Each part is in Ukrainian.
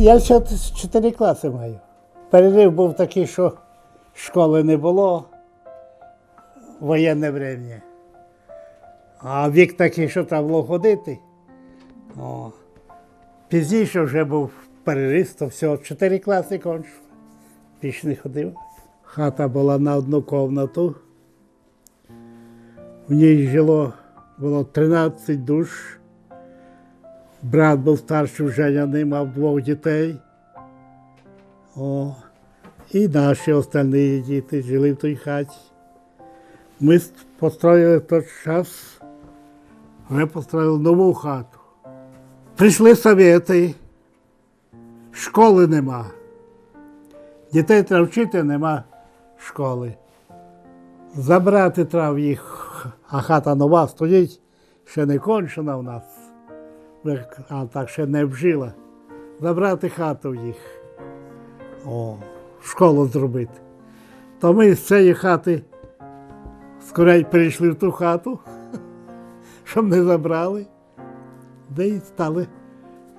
Я ще чотири класи маю. Перерив був такий, що школи не було, воєнне врем'я. А вік такий, що треба було ходити. О. Пізніше вже був перерив, то всього чотири класи кончив. Більше не ходив. Хата була на одну кімнату. В ній жило було 13 душ. Брат був старший вже не мав двох дітей. О, і наші остальні діти жили в той хаті. Ми построїли в той час, вже построїли нову хату. Прийшли совєти, школи нема. Дітей треба вчити, нема школи. Забрати треба їх, а хата нова стоїть, ще не кончена в нас а так ще не вжила. Забрати хату їх. О, школу зробити. То ми з цієї хати скорей перейшли в ту хату, щоб не забрали, де і стали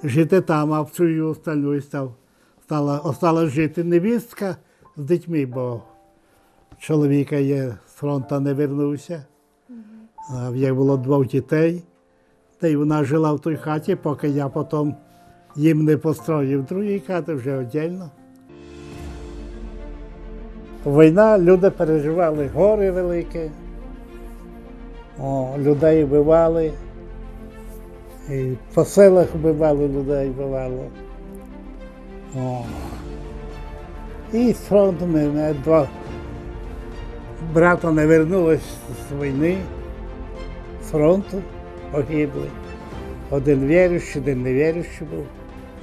жити там, а в цю остальну став, стала, остала жити невістка з дітьми, бо чоловіка є з фронту не вернувся. А в було двох дітей. Та й вона жила в той хаті, поки я потім їм не построїв другій хати вже віддільно. Війна, люди переживали гори великі, О, людей вбивали, і по селах вбивали людей вбивало. О. І з фронту мене два брата не вернулись з війни, з фронту погибли. Один віруючий, один невіруючий був.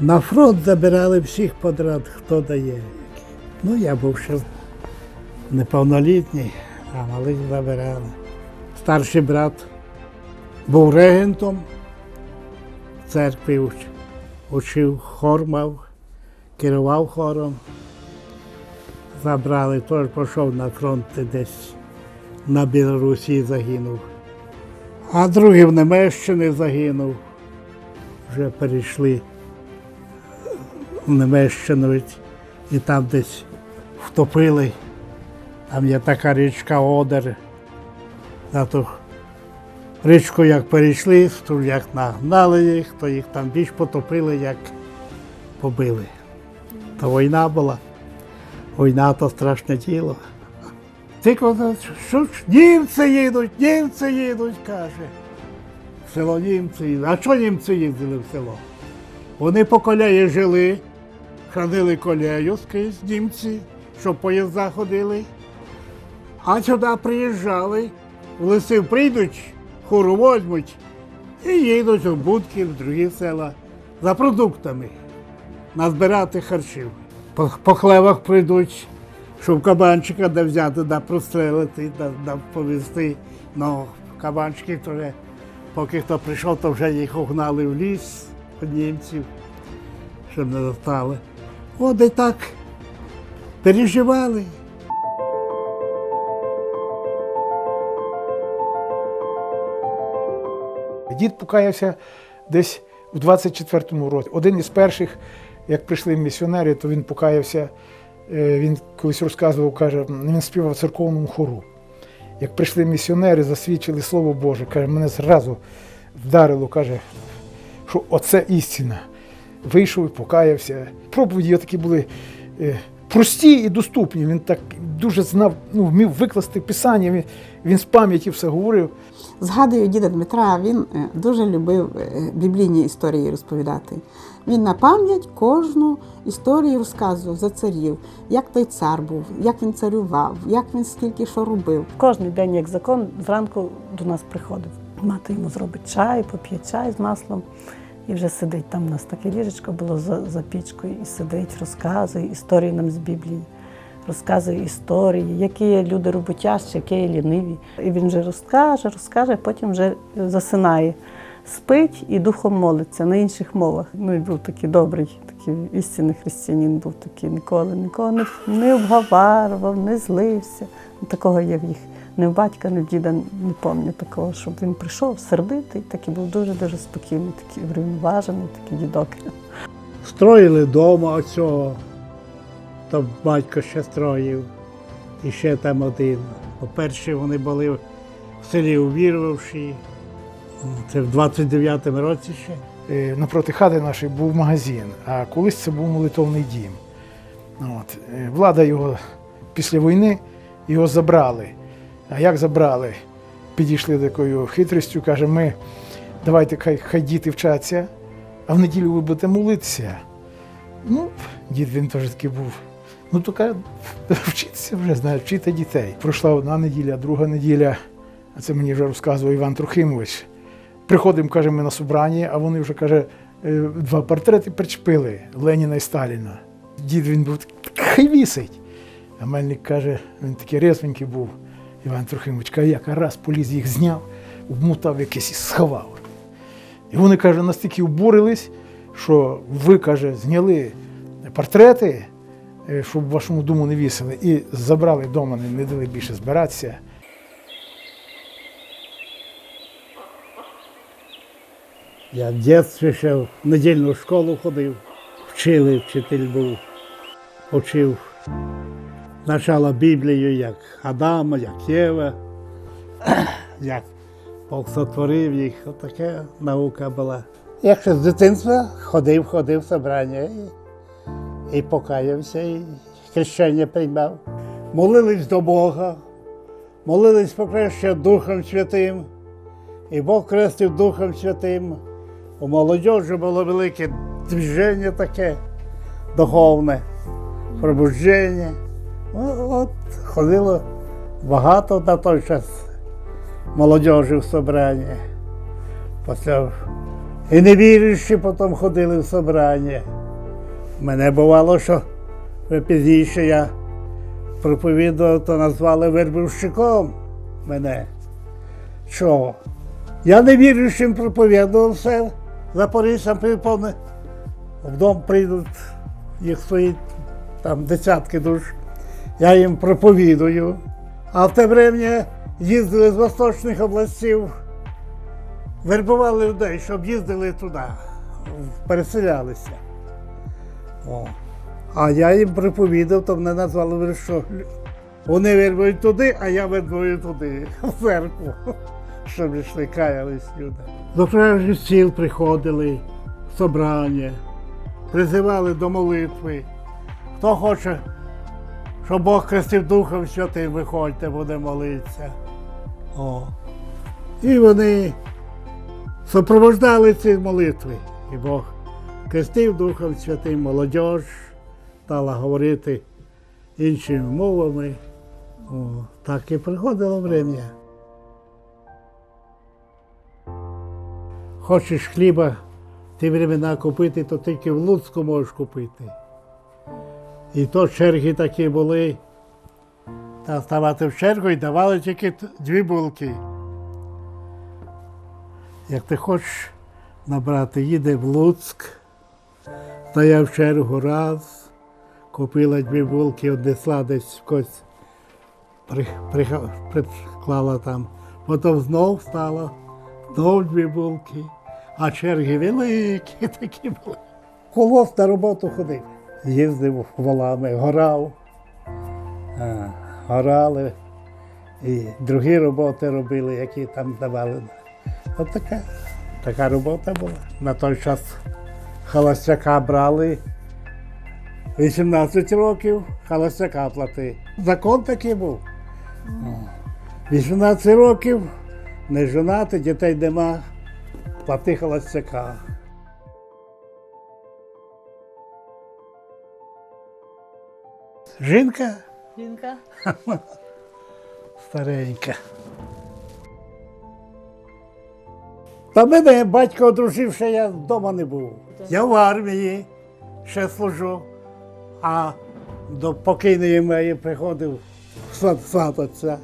На фронт забирали всіх подряд, хто дає. Ну, я був ще неповнолітній, а малих забирали. Старший брат був регентом в церкві, уч- учив хор мав, керував хором. Забрали, теж пішов на фронт десь на Білорусі загинув. А другий в Немещині загинув. Вже перейшли в Немещину і там десь втопили. Там є така річка Одер. На ту річку як перейшли, як нагнали їх, то їх там більш потопили, як побили. То війна була. Війна то страшне діло. Ти казав, що ж німці їдуть, німці їдуть, каже. В село німці їдуть. А що німці їздили в село? Вони по колеї жили, хранили колею скрізь німці, щоб поїзда ходили. А сюди приїжджали, в лисів прийдуть, хору возьмуть і їдуть у будки в другі села за продуктами назбирати харчів. По, по хлевах прийдуть, щоб кабанчика де взяти, да прострелити, да, да повезти. Ну, кабанчики вже, поки хто прийшов, то вже їх угнали в ліс від німців, щоб не достали. От і так переживали. Дід покаявся десь в 24-му році. Один із перших, як прийшли місіонери, то він покаявся. Е, Він колись розказував, каже, він співав церковному хору. Як прийшли місіонери, засвідчили Слово Боже, каже, мене зразу вдарило, каже, що оце істина. Вийшов і покаявся. Проповіді такі були е, прості і доступні. Він так дуже знав, ну, вмів викласти писання, він, він з пам'яті все говорив. Згадую діда Дмитра, він е, дуже любив е, біблійні історії розповідати. Він на пам'ять кожну історію розказував за царів, як той цар був, як він царював, як він скільки що робив. Кожний день, як закон, зранку до нас приходив. Мати йому зробить чай, поп'є чай з маслом. І вже сидить там у нас таке ліжечко було за, за пічкою, і сидить, розказує історії нам з Біблії, розказує історії, які люди роботящі, які ліниві. І він вже розкаже, розкаже, потім вже засинає. Спить і духом молиться на інших мовах. Ну і був такий добрий, такий істинний християнин був такий, ніколи нікого не, не обговарював, не злився. Такого є в їх. Не в батька, не в діда не пам'ятаю такого, щоб він прийшов сердитий, такий був дуже-дуже спокійний, такий врівноважений, такий дідок. Строїли дома оцього, то батько ще строїв, і ще там один. По-перше, вони були в селі Увірвавші, це в 29-му році ще. Е, Напроти хати нашої був магазин, а колись це був молитовний дім. От. е, Влада його після війни його забрали. А як забрали? Підійшли такою хитрістю, каже, ми давайте хай, хай діти вчаться, а в неділю ви будете молитися. Ну, дід він теж такий був. Ну, то каже, вчитися вже, знає, вчити дітей. Пройшла одна неділя, друга неділя, а це мені вже розказував Іван Трохимович. Приходимо, каже, ми на собрання, а вони вже каже, е, два портрети причепили Леніна і Сталіна. Дід він був хай вісить. А мельник каже, він такий резвенький був. Іван Трохимович каже, як раз поліз їх зняв, вмотав якийсь і сховав. І вони, каже, настільки обурились, що ви, каже, зняли портрети, щоб вашому дому не вісили, і забрали вдома, не, дали більше збиратися. Я в дитинстві ще в недільну школу ходив, вчили, вчитель був, учив. Спочатку Біблію, як Адама, як Єва, як Бог сотворив їх, отака наука була. Я ще з дитинства ходив, ходив в собрання і, покаявся, і хрещення приймав. Молились до Бога, молились хрещення Духом Святим. І Бог крестив Духом Святим. У молодіжі було велике движення таке духовне, пробудження. О- От ходило багато на той час молодіжі в собрання. І невіруючі потім ходили в собрання. Мене бувало, що пізніше я проповідував, то назвали вербовщиком мене. Чого? Я невіруючим проповідував все. Запоріжжям припомне. В дом прийдуть, їх стоїть там десятки душ. Я їм проповідую. А в те врем'я їздили з восточних областів, вербували людей, щоб їздили туди, переселялися. О. А я їм проповідав, то мене назвали, що вони вербують туди, а я вербую туди, в церкву щоб йшли, каялись люди. До прежніх сіл приходили в собрання, призивали до молитви. Хто хоче, щоб Бог хрестив Духом Святим, виходьте, буде молитися. О. І вони супровождали ці молитви. І Бог хрестив Духом Святим молодь, стала говорити іншими мовами. О, так і приходило врем'я. Хочеш хліба в ті времена купити, то тільки в Луцьку можеш купити. І то черги такі були. Та ставати в чергу і давали тільки дві булки. Як ти хочеш набрати, їде в Луцьк, стояв в чергу раз, купила дві булки, однесла десь когось, при, приклала там. Потім знов стала, знов дві булки, а черги великі такі були. Колос на роботу ходив. Їздив волами, горав, горали і другі роботи робили, які там давали. От така, така робота була. На той час холостяка брали 18 років, холостяка плати. Закон такий був. 18 років, не жонати, дітей нема, плати холостяка. Жінка Жінка. старенька. Та мене батько одружив, ще я вдома не був. Я в армії ще служу, а до покійної моєї приходив сват, свататися.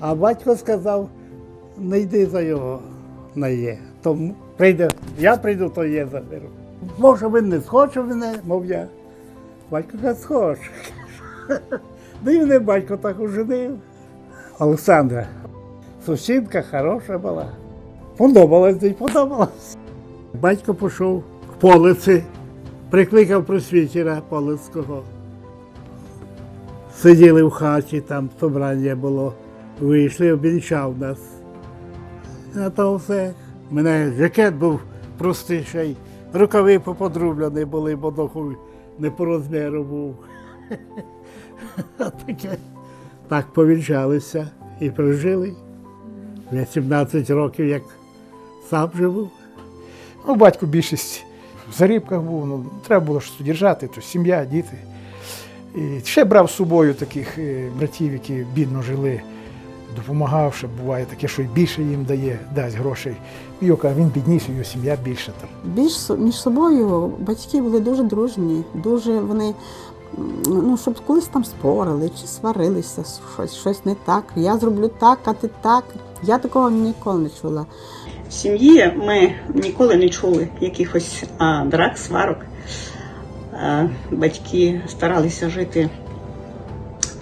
А батько сказав, не йди за його на є. То прийде, я прийду, то є заберу. Може, він не схоче мене, мов я. Батько каже, схоче. Мене батько так оженив. Олександра. Сусідка хороша була. Подобалась їй, подобалась. Батько пішов в полиці прикликав просвітера Полицького. Сиділи в хаті, там собрання було, вийшли, обвінчав нас. А то все. У мене жакет був простіший, рукави поподрублені були, бо доху не по розміру був. Таке. Так повінчалися і прожили. Вже 17 років, як сам живу. Ну, батько більшість в зарібках був, ну, треба було щось держати, то сім'я, діти. І ще брав з собою таких е, братів, які бідно жили, допомагав, що буває таке, що й більше їм дає, дасть грошей. І каже, він бідніший, його сім'я більша там. Більш між собою батьки були дуже дружні, дуже вони, ну, щоб колись там спорили чи сварилися, щось, щось не так. Я зроблю так, а ти так. Я такого ніколи не чула. Сім'ї ми ніколи не чули якихось а, драк, сварок. А, батьки старалися жити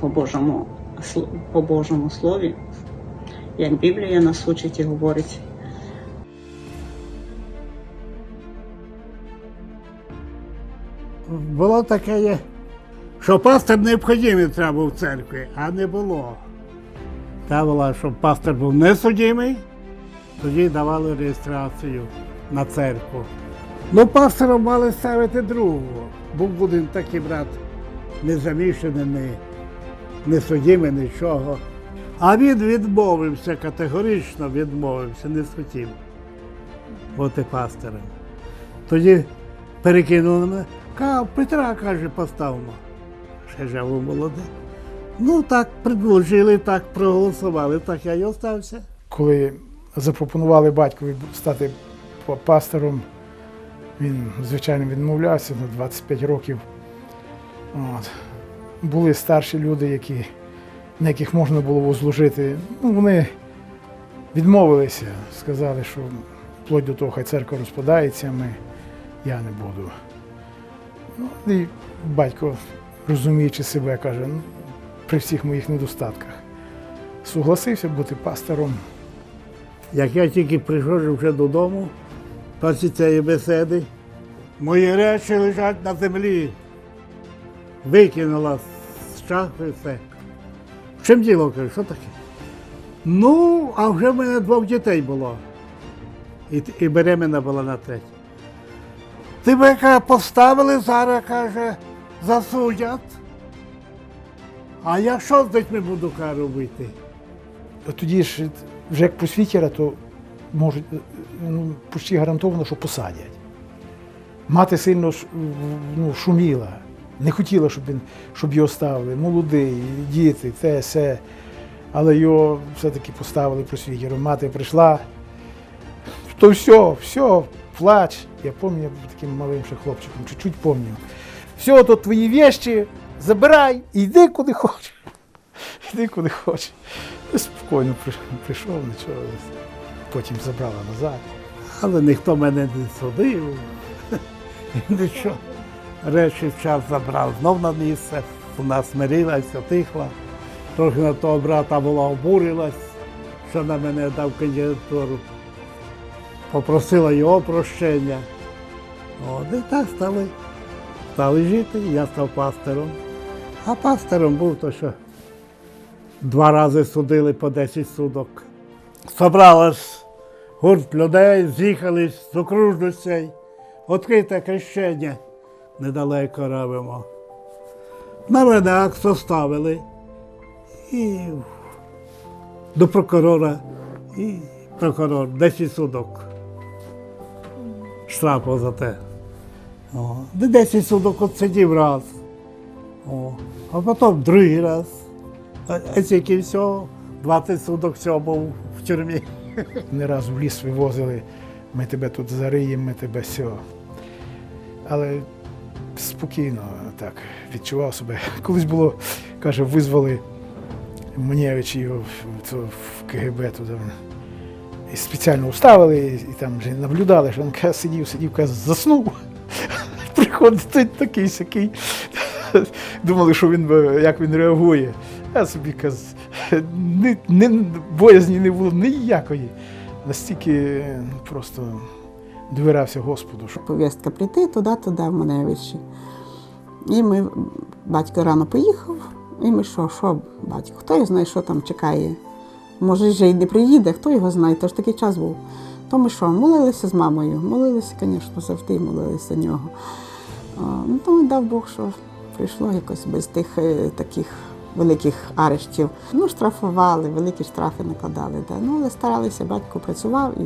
по Божому, по Божому слові, як Біблія нас учить і говорить. Було таке, що пастор необхідний треба в церкві, а не було. Та була, щоб пастор був несудимий, тоді давали реєстрацію на церкву. Ну, пастором мали ставити другого. Був один такий брат, не замішаний, не, не судимий, нічого. А він відмовився, категорично відмовився, не схотів бути пастором. Тоді перекинули мене. Ка, Петра, каже, поставимо. Ще живу молодий. Ну так предложили, так проголосували, так я й остався. Коли запропонували батькові стати пастором, він, звичайно, відмовлявся на 25 років. От. Були старші люди, які, на яких можна було возложити. Ну, вони відмовилися, сказали, що вплоть до того, хай церква розпадається, ми, я не буду. Ну, і батько, розуміючи себе, каже, ну, при всіх моїх недостатках, согласився бути пастором. Як я тільки прийшов вже додому, після цієї беседи, мої речі лежать на землі. Викинула з шафи все. В чим діло? Кажу, що таке? Ну, а вже в мене двох дітей було. І, і беременна була на третій. Тебе каже, поставили зараз, каже, засудять. А я що з дітьми буду робити? Тоді ж вже як просвітера, то можуть е, ну, почти гарантовано, що посадять. Мати сильно ну, шуміла, не хотіла, щоб, він, щоб його ставили. Молодий, діти, те, все. Але його все-таки поставили просвітером. Мати прийшла, то все, все, плач. Я пам'ятаю, таким малим ще хлопчиком, чуть-чуть пам'ятаю. Все, то твої вещі, забирай і йди куди хочеш. Йди куди хочеш. Спокійно прийшов, нічого. Потім забрала назад. Але ніхто мене не судив. Нічого. Речі в час забрав знов на місце. Вона смирилася, тихла. Трохи на того брата була обурилась, що на мене дав кандидатуру. Попросила його прощення. От, і так стали, стали жити, я став пастором. А пастором був то, що два рази судили по 10 судок. Собралось гурт людей, з'їхались з окружностей, відкрите хрещення недалеко робимо. На мене акт составили і до прокурора, і прокурор 10 судок. Штрафу за те. О, 10 судок отсидів раз. О, а потім другий раз. А, всього, 20 судок всього був в тюрмі. Не раз в ліс вивозили, ми тебе тут зариємо, ми тебе все. Але спокійно так відчував себе. Колись було, каже, визвали Манєвич його в, в КГБ туди. І спеціально уставили, і там вже наблюдали, що він каже, сидів, сидів, каже, заснув. Приходить такий сякий. Думали, що він як він реагує. Я собі не, не, боязні не було ніякої. Настільки просто довирався Господу. повістка прийти туди, туди, в Маневичі. І ми, батько рано поїхав, і ми що, що, батько, хто його знає, що там чекає. Може, вже й не приїде, хто його знає, то ж такий час був. То ми що, молилися з мамою, молилися, звісно, завжди молилися нього. Ну, то дав Бог, що прийшло якось без тих е, таких великих арештів. Ну, штрафували, великі штрафи накладали. Да. Ну, але старалися, батько працював і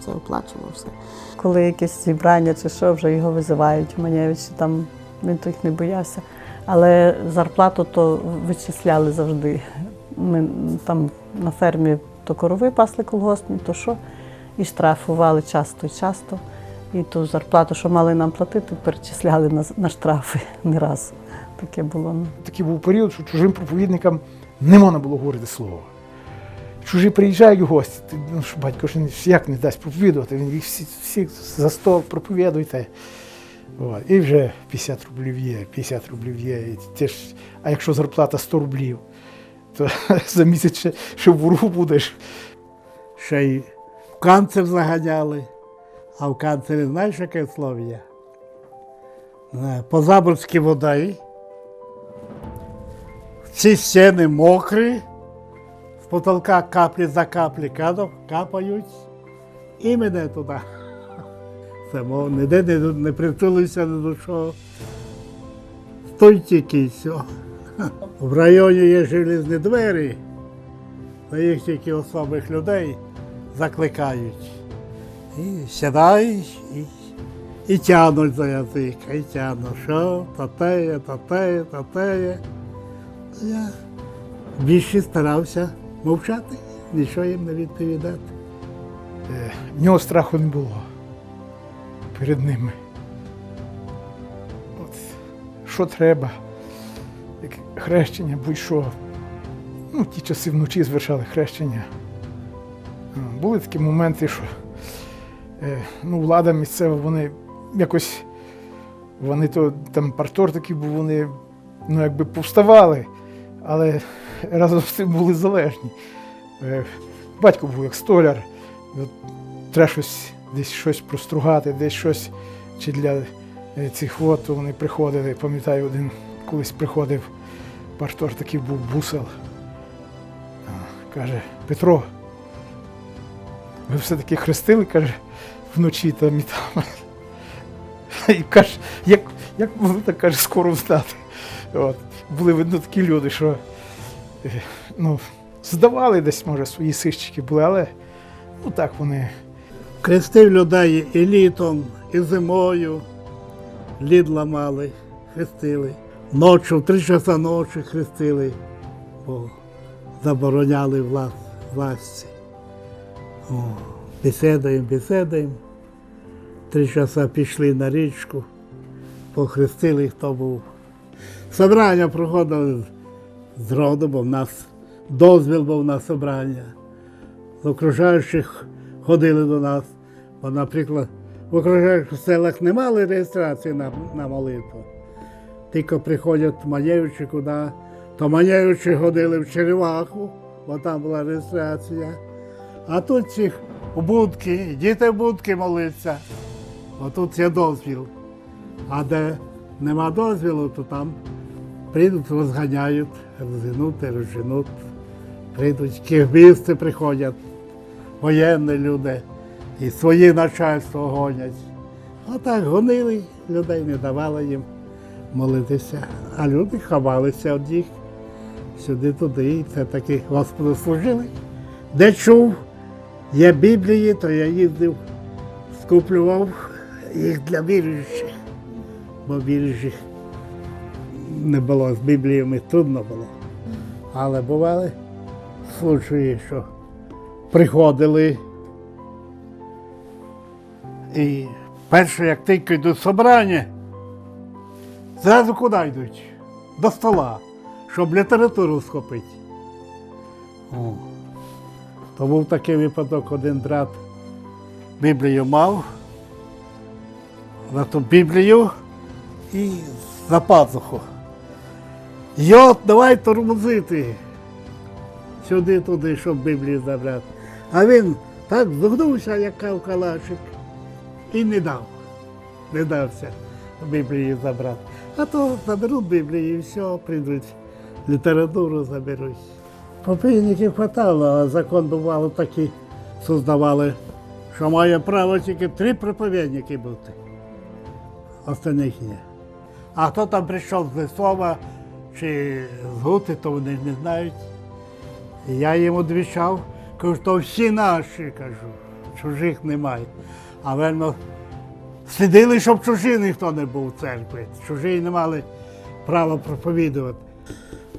все оплачував все. Коли якесь зібрання чи що, вже його визивають Манєвичі, там він то не боявся. Але зарплату то вичисляли завжди. Ми там на фермі то корови пасли колгоспні, то що, і штрафували часто і часто. І ту зарплату, що мали нам платити, перечисляли на, на штрафи не раз. Таке було. ну. такий був період, що чужим проповідникам не можна було говорити слово. Чужі приїжджають гості, ну, що батько ж як не дасть проповідувати, він їх всі, всіх за стол проповідуйте. От. І вже 50 рублів є, 50 рублів є. І ти ж, а якщо зарплата 100 рублів, то за місяць ще, ще в бургу будеш. Ще й в канцер заганяли. А в канцері знаєш, яке слово є? Е, Позаборські води. Всі стіни мокрі, з потолка каплі за каплі кадов- капають. І мене туди. Мов, ніде не, не притулився ні до чого. Стой тільки все. В районі є железні двері, на їх тільки особих людей закликають. І сідають і, і тянуть за язик, і тянуть, що то теє, то теє, то теє. Я більше старався мовчати, нічого їм не відповідати. Е, В нього страху не було перед ними. От, що треба, як хрещення, будь-що. Ну, ті часи вночі звершали хрещення. Були такі моменти, що е, ну, влада місцева, вони якось вони то там партор такий був, вони ну, якби повставали, але разом з тим були залежні. Е, Батько був як столяр, треба щось десь щось простругати, десь щось чи для е, цих вод, вони приходили. Пам'ятаю, один колись приходив партор, такий був бусел. Каже, Петро, ви все-таки хрестили, каже, вночі там і там. І каже, як, як могли так каже, скоро встати. От. Були видно такі люди, що е, ну, здавали десь, може, свої сищики були, але ну так вони. Хрестив людей і літом, і зимою. Лід ламали, хрестили. Ночі, в три часа ночі хрестили, бо забороняли влас, власті. О, бесідаємо, бесідаємо. Три часа пішли на річку, похрестили, хто був. Собрання проходили з роду, бо в нас дозвіл був на собрання з окружаючих ходили до нас. Бо, наприклад, в окружаючих селах не мали реєстрації на, на молитву. Тільки приходять Манєвичі куди, то Манєвичі ходили в Череваху, бо там була реєстрація. А тут цих у будки, діти в будки моляться, бо тут є дозвіл. А де нема дозвілу, то там прийдуть, розганяють, розгинуть, розженуть. Прийдуть, кігбісти приходять воєнні люди і своє начальство гонять. Отак гонили людей, не давали їм молитися. А люди ховалися від їх сюди-туди. І це таки Господу служили. Де чув, є Біблії, то я їздив, скуплював їх для віруючих. Бо віруючих не було з Бібліями, трудно було. Але бували случаї, що приходили. І перше, як тільки йдуть собрання, зразу куди йдуть? До стола, щоб літературу схопити. То був такий випадок, один брат Біблію мав, на ту Біблію і за пазуху. Йот, давай тормозити сюди-туди, щоб Біблію забрати. А він так згнувся, як кавкалашик, І не дав. Не дався Біблію забрати. А то заберуть Біблію і все, прийдуть, літературу заберуть. Проповідників хватало, а закон бувало такий, создавали, що має право тільки три проповідники бути. Остальних ні. А хто там прийшов з Лисова чи з Гути, то вони не знають. Я їм відвічав, кажу, то всі наші, кажу, чужих немає. А вельми слідили, щоб чужий ніхто не був в церкві. Чужі не мали права проповідувати.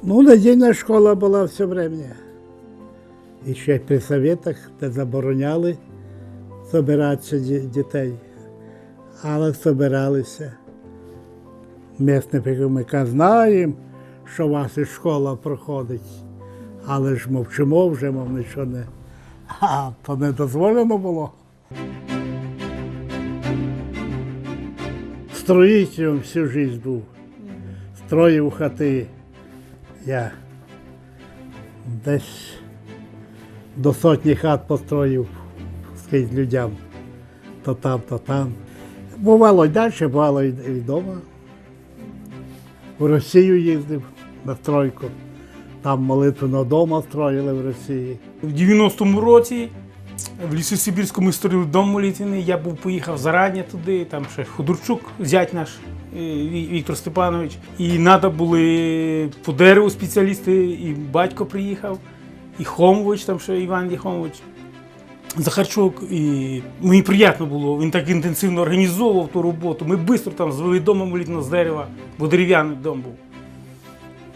Ну, недільна школа була все время. І ще при советах, де забороняли збиратися дітей. Але збиралися. Місне прикомика знаємо, що у вас і школа проходить, але ж мовчимо вже, мов нічого не. А, то не дозволено було. Строїтелем всю життя був. Строїв хати. Я десь до сотні хат построїв скрізь людям. То там, то там. Бувало й далі, бувало і вдома. В Росію їздив на стройку. Там молитвеного дома строїли в Росії. В 90-му році в Лісосибірському створили дом молитвений. Я був поїхав зарані туди, там ще Ходорчук, зять наш е, Віктор Степанович. І треба були по дереву спеціалісти, і батько приїхав, і Хомович, там ще Іван Єхомович. Захарчук, і мені приємно було. Він так інтенсивно організовував ту роботу. Ми швидко там звели дома молитвеного з дерева, бо дерев'яний дом був.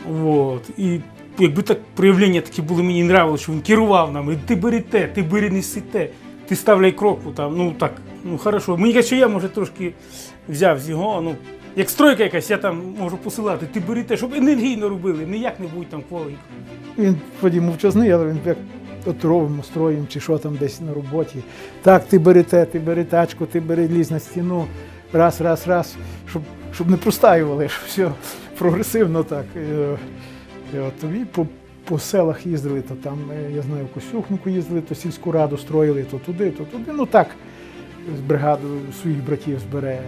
Вот. І якби так проявлення такі були, мені нравилося, що він керував нами. Ти бери те, ти бери неси те, ти ставляй кроку там. Ну так, ну хорошо. Мені каже, що я може трошки взяв з його. Ну, як стройка якась, я там можу посилати. Ти бери те, щоб енергійно робили, ніяк не як-небудь там кволенько. Він тоді мовчазний, але він як от ровимо, строїм чи що там десь на роботі. Так, ти бери те, ти бери тачку, ти бери лізь на стіну, раз, раз, раз, щоб, щоб не простаювали, щоб все прогресивно так. Е, І от і по, по селах їздили, то там, е, я знаю, в Косюхнику їздили, то сільську раду строїли, то туди, то туди. Ну так, з бригадою своїх братів збере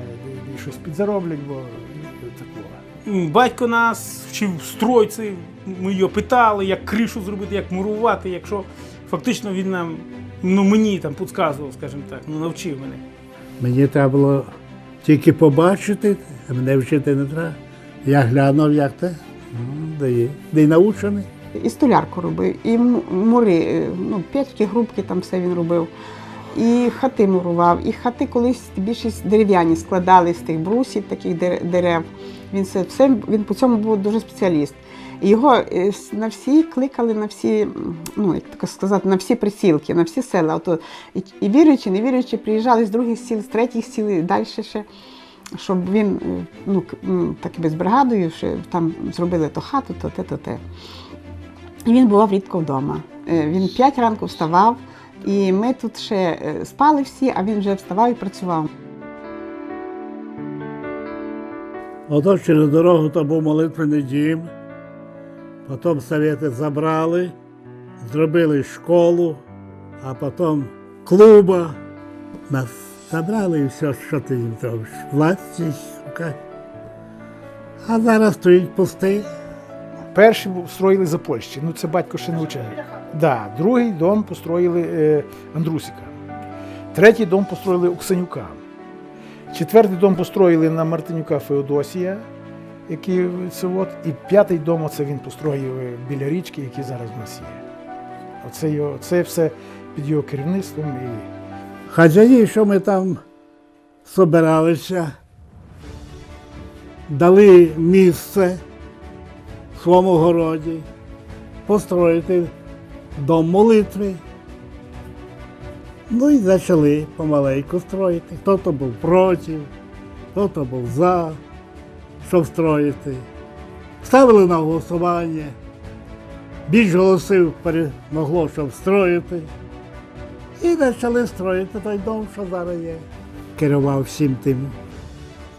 і, щось підзароблять, бо і такого. Батько нас вчив стройці, ми його питали, як кришу зробити, як мурувати, якщо фактично він нам, ну мені там підказував, скажімо так, ну навчив мене. Мені треба було тільки побачити, а мене вчити не треба. Я глянув, як те, ну, дає. Де й научений. І столярку робив, і мури, е, ну, п'ять грубки там все він робив. І хати мурував, і хати колись більшість дерев'яні складали з тих брусів, таких дер- дерев. Він все, все він по цьому був дуже спеціаліст. Його е, на всі кликали на всі, ну як так сказати, на всі присілки, на всі села. Ото, і, віруючі, не віруючі, приїжджали з других сіл, з третіх сіл і далі ще. Щоб він ну, так би з бригадою, що там зробили то хату, то те, то те. І він бував рідко вдома. Е, Він п'ять ранку вставав, і ми тут ще е, спали всі, а він вже вставав і працював. Ото через дорогу то був молитвений дім. Потім совєти забрали, зробили школу, а потім клуба. Забрали і все, що ти їм зробиш. Власті шукай. А зараз стоїть пустий. Перший був строїли за Польщі, ну це батько ще навчив. Да, другий дом построїли е, Андрусика. Третій дом построїли Оксанюка. Четвертий дом построїли на Мартинюка Феодосія, який це от, і п'ятий дом оце він построїв е, біля річки, який зараз в нас є. Оце, його, це все під його керівництвом. І Хазяї, що ми там собиралися, дали місце в своєму городі построїти дом молитви. Ну і почали помаленьку строїти. Хто-то був проти, хто-то був за, щоб строїти. Ставили на голосування. Більш голосів перемогло, щоб строїти. І почали строїти той дом, що зараз є. Керував всім тим.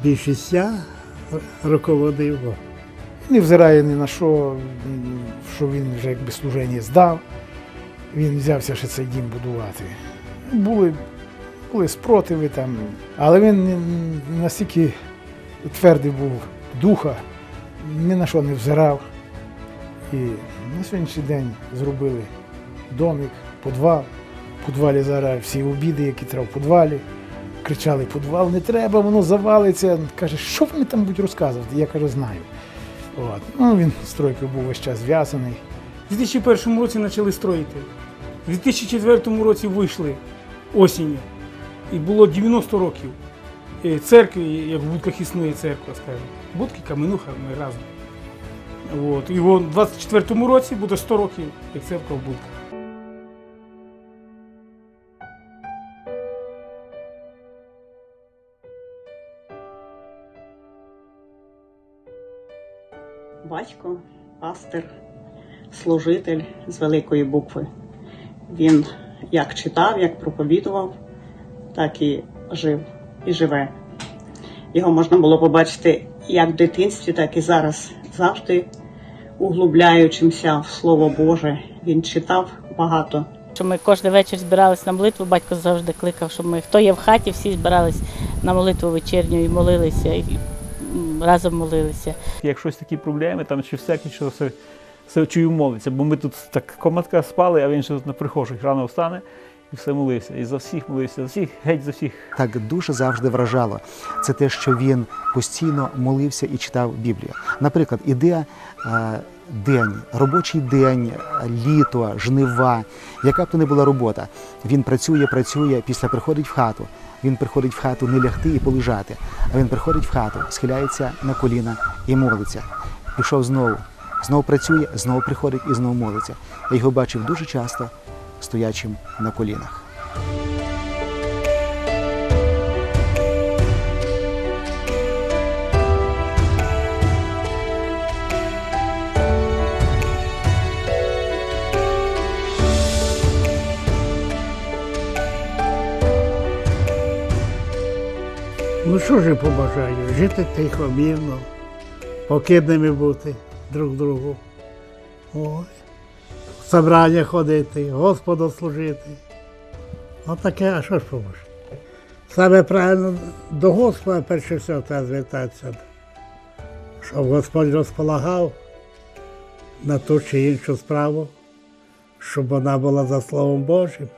Більшість я руководив. не взирає ні на що, що він вже якби служення здав. Він взявся ще цей дім будувати. Були були спротиви там. Але він настільки твердий був духа, ні на що не взирав. І на сьогоднішній день зробили домик, підвал. В підвалі зараз всі обіди, які треба в підвалі. Кричали, підвал не треба, воно завалиться. Каже, що вони там будуть розказувати? Я кажу, знаю. От. Ну, він стройкою був весь час зв'язаний. У 2001 році почали строїти. У 2004 році вийшли осінню. І було 90 років. Е, Церкві, як в Будках існує церква, скажімо. Будки, Каменуха, ми разом. От. І в 24 році буде 100 років, як церква в Будках. Батько, пастир, служитель з великої букви. Він як читав, як проповідував, так і жив і живе. Його можна було побачити як в дитинстві, так і зараз. Завжди углубляючимся в Слово Боже. Він читав багато. Що ми кожен вечір збирались на молитву, батько завжди кликав, щоб ми, хто є в хаті, всі збирались на молитву вечірню і молилися, разом молилися. Якщо такі проблеми, там чи всякі, що все, все чую молиться. Бо ми тут так коматка спали, а він ще тут на прихожих рано встане і все молився. І за всіх молився, за всіх, геть за всіх. так дуже завжди вражало. Це те, що він постійно молився і читав Біблію. Наприклад, іде е, день, робочий день, літо, жнива, яка б то не була робота. Він працює, працює, після приходить в хату. Він приходить в хату не лягти і полежати, а він приходить в хату, схиляється на коліна і молиться. Пішов знову, знову працює, знову приходить і знову молиться. Я його бачив дуже часто стоячим на колінах. Я побажаю? Жити тихо, мирно, покидними бути друг другу. Ой. В собрання ходити, Господу служити. Отаке, а що ж поможе? Саме правильно до Господа перше все треба звертатися. Щоб Господь розполагав на ту чи іншу справу, щоб вона була за Словом Божим.